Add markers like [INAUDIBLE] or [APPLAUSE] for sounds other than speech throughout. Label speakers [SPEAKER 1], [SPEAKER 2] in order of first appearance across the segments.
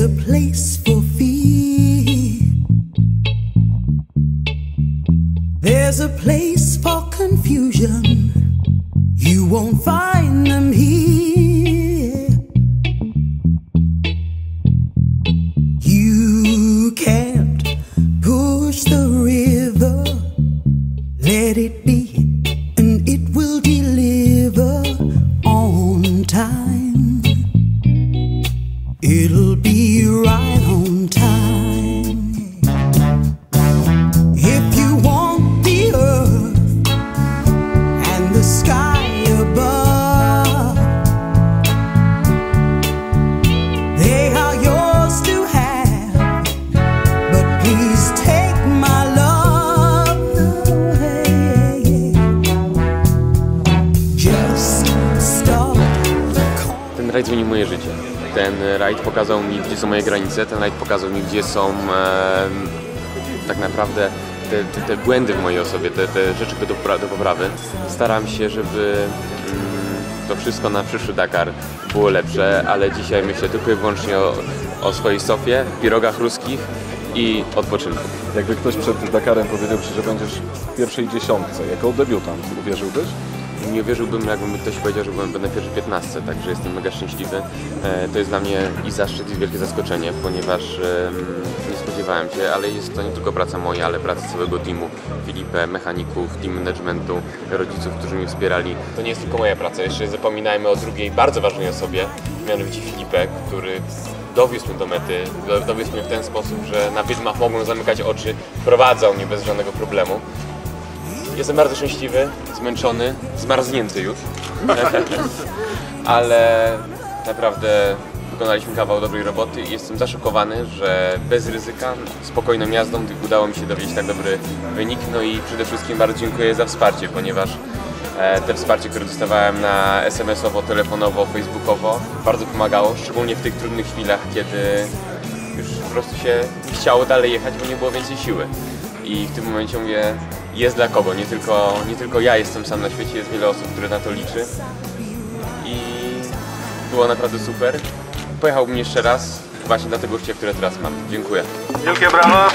[SPEAKER 1] a place for fear. There's a place for confusion. You won't find them here. You can't push the river. Let it be, It'll be right on time. If you want the earth and the sky above, they are yours to have. But please take my love. Just stop.
[SPEAKER 2] Ten rajd moje życie. Ten rajd pokazał mi, gdzie są moje granice, ten rajd pokazał mi, gdzie są em, tak naprawdę te, te, te błędy w mojej osobie, te, te rzeczy do, do poprawy. Staram się, żeby mm, to wszystko na przyszły Dakar było lepsze, ale dzisiaj myślę tylko i wyłącznie o, o swojej Sofie, pirogach ruskich i odpoczynku.
[SPEAKER 3] Jakby ktoś przed Dakarem powiedział Ci, że będziesz w pierwszej dziesiątce, jako debiutant, uwierzyłbyś?
[SPEAKER 2] Nie wierzyłbym, jakby ktoś powiedział, że będę w pierwszej 15, także jestem mega szczęśliwy. E, To jest dla mnie i zaszczyt, i wielkie zaskoczenie, ponieważ nie spodziewałem się, ale jest to nie tylko praca moja, ale praca całego teamu, Filipę, mechaników, team managementu, rodziców, którzy mnie wspierali. To nie jest tylko moja praca, jeszcze zapominajmy o drugiej bardzo ważnej osobie, mianowicie Filipę, który dowiózł mnie do mety, do- dowiózł mnie w ten sposób, że na widmach mogłem zamykać oczy, prowadzał mnie bez żadnego problemu. Jestem bardzo szczęśliwy, zmęczony, zmarznięty już. [LAUGHS] Ale naprawdę wykonaliśmy kawał dobrej roboty i jestem zaszokowany, że bez ryzyka, spokojną jazdą udało mi się dowieść tak dobry wynik. No i przede wszystkim bardzo dziękuję za wsparcie, ponieważ e, te wsparcie, które dostawałem na SMS-owo, telefonowo, facebookowo bardzo pomagało, szczególnie w tych trudnych chwilach, kiedy już po prostu się chciało dalej jechać, bo nie było więcej siły. I w tym momencie mówię, jest dla kogo, nie tylko, nie tylko ja jestem sam na świecie, jest wiele osób, które na to liczy. I było naprawdę super. Pojechałbym jeszcze raz, właśnie dla tego gościa, które teraz mam. Dziękuję.
[SPEAKER 4] Wielkie brawa!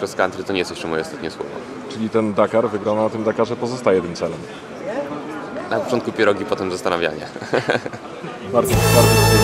[SPEAKER 2] Cross Country to nie jest jeszcze moje ostatnie słowo.
[SPEAKER 3] Czyli ten Dakar, wygrana na tym Dakarze pozostaje tym celem.
[SPEAKER 2] Na początku pierogi, potem zastanawianie. [LAUGHS]
[SPEAKER 3] Bardzo, bardzo